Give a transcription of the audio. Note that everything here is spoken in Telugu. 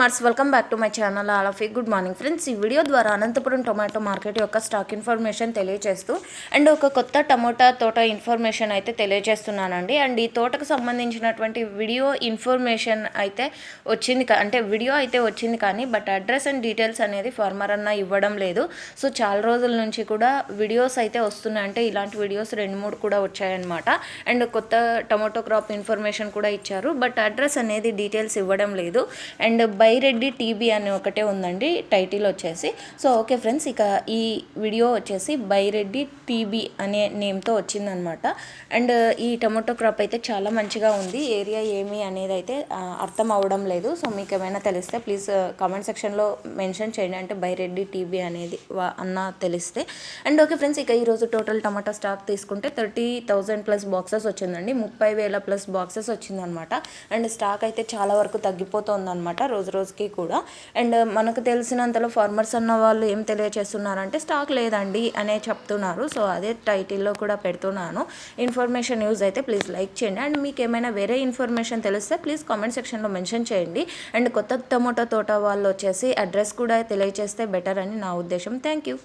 Mars welcome back to my channel all of good morning friends ఈ వీడియో ద్వారా అనంతపురం టొమాటో మార్కెట్ యొక్క స్టాక్ ఇన్ఫర్మేషన్ తెలియజేస్తూ అండ్ ఒక కొత్త టమోటా తోట ఇన్ఫర్మేషన్ అయితే తెలియజేస్తున్నానండి అండ్ ఈ తోటకు సంబంధించినటువంటి వీడియో ఇన్ఫర్మేషన్ అయితే వచ్చింది అంటే వీడియో అయితే వచ్చింది కానీ బట్ అడ్రస్ అండ్ డీటెయిల్స్ అనేది ఫార్మర్ అన్న ఇవ్వడం లేదు. సో చాలా రోజుల నుంచి కూడా వీడియోస్ అయితే వస్తున్నాయి. అంటే ఇలాంటి వీడియోస్ రెండు మూడు కూడా వచ్చాయన్నమాట. అండ్ కొత్త టమోటో క్రాప్ ఇన్ఫర్మేషన్ కూడా ఇచ్చారు. బట్ అడ్రస్ అనేది డీటెయిల్స్ ఇవ్వడం లేదు. అండ్ బైరెడ్డి టీబీ అని ఒకటే ఉందండి టైటిల్ వచ్చేసి. సో ఓకే ఫ్రెండ్స్ ఇక ఈ వీడియో వచ్చేసి బైరెడ్డి టీబీ అనే నేమ్తో వచ్చిందనమాట. అండ్ ఈ టమోటో క్రాప్ అయితే చాలా మంచిగా ఉంది. ఏరియా ఏమి అనేది అయితే అర్థం అవ్వడం లేదు. సో మీకు ఏమైనా తెలిస్తే ప్లీజ్ కామెంట్ సెక్షన్లో మెన్షన్ చేయండి. అంటే బైరెడ్డి టీబీ అనేది వా- అన్న తెలిస్తే. అండ్ ఓకే ఫ్రెండ్స్ ఇక ఈరోజు టోటల్ టమాటా స్టాక్ తీసుకుంటే థర్టీ థౌజండ్ ప్లస్ బాక్సెస్ వచ్చిందండి. ముప్పై వేల ప్లస్ బాక్సెస్ వచ్చిందనమాట. అండ్ స్టాక్ అయితే చాలా వరకు తగ్గిపోతుందన్నమాట రోజు రోజుకి కూడా. అండ్ మనకు తెలిసినంతలో ఫార్మర్స్ అన్న వాళ్ళు ఏం తెలియజేస్తున్నారంటే స్టాక్ లేదండి అనే చెప్తున్నారు. సో అదే టైటిల్లో కూడా పెడుతున్నాను. ఇన్ఫర్మేషన్ యూజ్ అయితే ప్లీజ్ లైక్ చేయండి. అండ్ మీకు ఏమైనా వేరే ఇన్ఫర్మేషన్ తెలిస్తే ప్లీజ్ కామెంట్ సెక్షన్లో మెన్షన్ చేయండి. అండ్ కొత్త టమోటా తోట వాళ్ళు వచ్చేసి అడ్రస్ కూడా తెలియజేస్తే బెటర్ అని నా ఉద్దేశం. Thank you.